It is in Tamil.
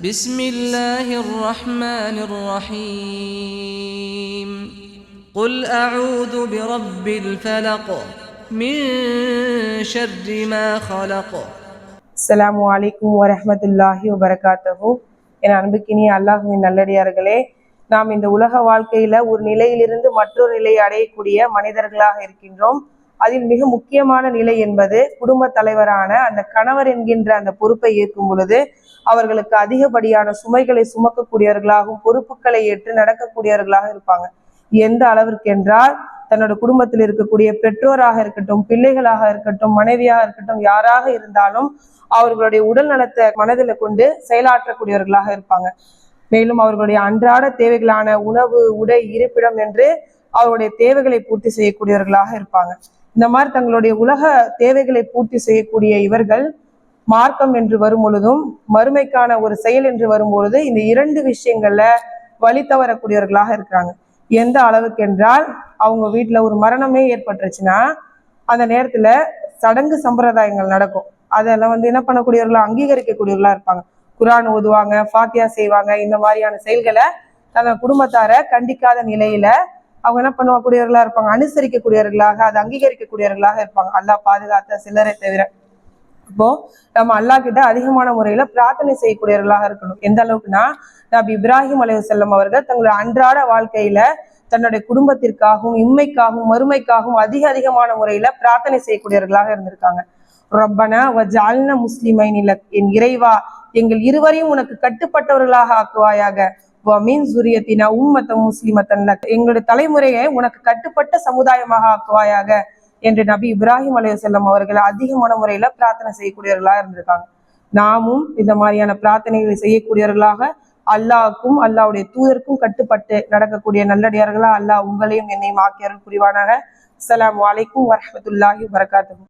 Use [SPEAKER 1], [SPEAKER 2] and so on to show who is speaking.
[SPEAKER 1] بسم الله الرحمن الرحيم قل أعوذ برب الفلق من شر ما خلق
[SPEAKER 2] அஸ்ஸலாமு அலைக்கும் வரஹ்மத்துல்லாஹி வபரகாத்தஹு என் அன்புக்கினிய அல்லாஹுவின் நல்லடியார்களே நாம் இந்த உலக வாழ்க்கையில ஒரு நிலையிலிருந்து மற்றொரு நிலையை அடையக்கூடிய மனிதர்களாக இருக்கின்றோம் அதில் மிக முக்கியமான நிலை என்பது குடும்ப தலைவரான அந்த கணவர் என்கின்ற அந்த பொறுப்பை ஏற்கும் பொழுது அவர்களுக்கு அதிகப்படியான சுமைகளை சுமக்கக்கூடியவர்களாகவும் பொறுப்புகளை ஏற்று நடக்கக்கூடியவர்களாக இருப்பாங்க. எந்த அளவிற்கு என்றால் தன்னோட குடும்பத்தில் இருக்கக்கூடிய பெற்றோராக இருக்கட்டும் பிள்ளைகளாக இருக்கட்டும் மனைவியாக இருக்கட்டும் யாராக இருந்தாலும் அவர்களுடைய உடல் நலத்தை மனதில் கொண்டு செயலாற்றக்கூடியவர்களாக இருப்பாங்க. மேலும் அவர்களுடைய அன்றாட தேவைகளான உணவு உடை இருப்பிடம் என்று அவருடைய தேவைகளை பூர்த்தி செய்யக்கூடியவர்களாக இருப்பாங்க. இந்த மாதிரி தங்களுடைய உலக தேவைகளை பூர்த்தி செய்யக்கூடிய இவர்கள் மார்க்கம் என்று வரும் பொழுதும் மறுமைக்கான ஒரு செயல் என்று வரும்பொழுது இந்த இரண்டு விஷயங்கள்ல வழி தவறக்கூடியவர்களாக இருக்கிறாங்க. எந்த அளவுக்கு என்றால் அவங்க வீட்டில் ஒரு மரணமே ஏற்பட்டுருச்சுன்னா அந்த நேரத்தில் சடங்கு சம்பிரதாயங்கள் நடக்கும். அதெல்லாம் வந்து என்ன பண்ணக்கூடியவர்களா அங்கீகரிக்கக்கூடியவர்களா இருப்பாங்க. குரான் ஓதுவாங்க ஃபாத்தியா செய்வாங்க இந்த மாதிரியான செயல்களை தங்கள் குடும்பத்தார கண்டிக்காத நிலையில அவங்க என்ன பண்ணக்கூடியவர்களா இருப்பாங்க. அனுசரிக்கக்கூடியவர்களாக அதை அங்கீகரிக்கக்கூடியவர்களாக இருப்பாங்க. அல்லாஹ் பாதுகாத்த சிலரை தவிர. அப்போ நம்ம அல்லாஹ் கிட்ட அதிகமான முறையில பிரார்த்தனை செய்யக்கூடியவர்களாக இருக்கணும். எந்த அளவுக்குன்னா நபி இப்ராஹிம் அலைஹிஸ்ஸலாம் அவர்கள் தங்களுடைய அன்றாட வாழ்க்கையில தன்னுடைய குடும்பத்திற்காகவும் இம்மைக்காகவும் மறுமைக்காகவும் அதிக அதிகமான முறையில பிரார்த்தனை செய்யக்கூடியவர்களாக இருந்திருக்காங்க. ரப்பன வஜால்ன முஸ்லிமை நில என் இறைவா எங்கள் இருவரையும் உனக்கு கட்டுப்பட்டவர்களாக ஆக்குவாயாக. மீன் சுரியத்தினா உம்மத்தம் முஸ்லிமத்தன் எங்களுடைய தலைமுறையை உனக்கு கட்டுப்பட்ட சமுதாயமாக ஆக்குவாயாக என்று நபி இப்ராஹிம் அலையுசல்லம் அவர்கள் அதிகமான முறையில பிரார்த்தனை செய்யக்கூடியவர்களா இருந்திருக்காங்க. நாமும் இந்த மாதிரியான பிரார்த்தனைகளை செய்யக்கூடியவர்களாக அல்லாஹ்க்கும் அல்லாஹ்வுடைய தூதருக்கும் கட்டுப்பட்டு நடக்கக்கூடிய நல்லடியார்களா அல்லாஹ் உங்களையும் என்னையும் ஆக்கியார்கள் புரிவானாக. அஸ்லாம் அலைக்கும் வரமத்துல்லாஹி வரகாத்து